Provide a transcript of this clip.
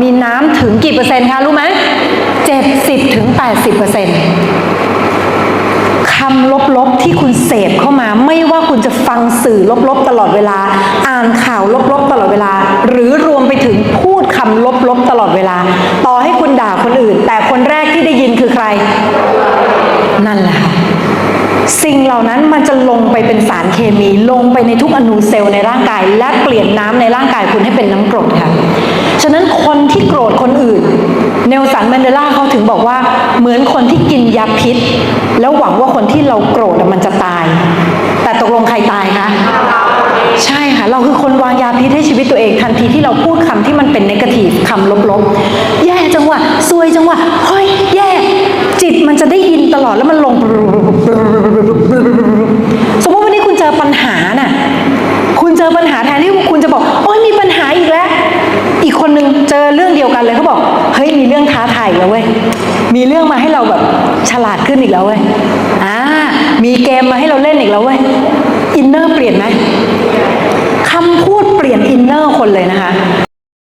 มีน้ำถึงกี่เปอร์เซ็นต์คะ รู้ไหมเจ็ดสิบถึงแปดสิบเปอร์เซ็นต์คำลบๆที่คุณเสพเข้ามา ไม่ว่าคุณจะฟังสื่อลบๆตลอดเวลา อ่านข่าวลบๆตลอดเวลา หรือรวมไปถึงพูดคำลบๆตลอดเวลา ต่อให้คุณด่าคนอื่น แต่คนแรกที่ได้ยินคือใคร นั่นแหละค่ะสิ่ง เหล่านั้นมันจะลงไปเป็นสารเคมี ลงไปในทุกอนูเซลล์ในร่างกาย และเปลี่ยนน้ำในร่างกายคุณให้เป็นน้ำกรดค่ะ ฉะนั้นคนที่โกรธคนอื่น เนลสันแมนเดลาเขาถึงบอกว่าเหมือนคนที่กินยาพิษ แล้วหวังว่าคนที่เราโกรธมันจะตาย แต่ตกลงใครตายคะใช่ค่ะ เราคือคนวางยาพิษให้ชีวิตตัวเองทันทีที่เราพูดคำที่มันเป็นนกาทีฟคำลบๆ แย่จังวะซวยจังวะเฮ้ยแย่ จิตมันจะได้ยินตลอดแล้วมันลง สมมติวันนี้คุณเจอปัญหาน่ะ คุณเจอปัญหาแทนที่คุณจะบอก โอ้ยมีปัญหาอีกแล้ว อีกคนนึงเจอเรื่องเดียวกันเลยเขาบอก เฮ้ยมีเรื่องท้าทายแล้วเว้ยมีเรื่องมาให้เราแบบฉลาดขึ้นอีกแล้วเว้ยอ่ามีเกมมาให้เราเล่นอีกแล้วเว้ยอินเนอร์เปลี่ยนไหม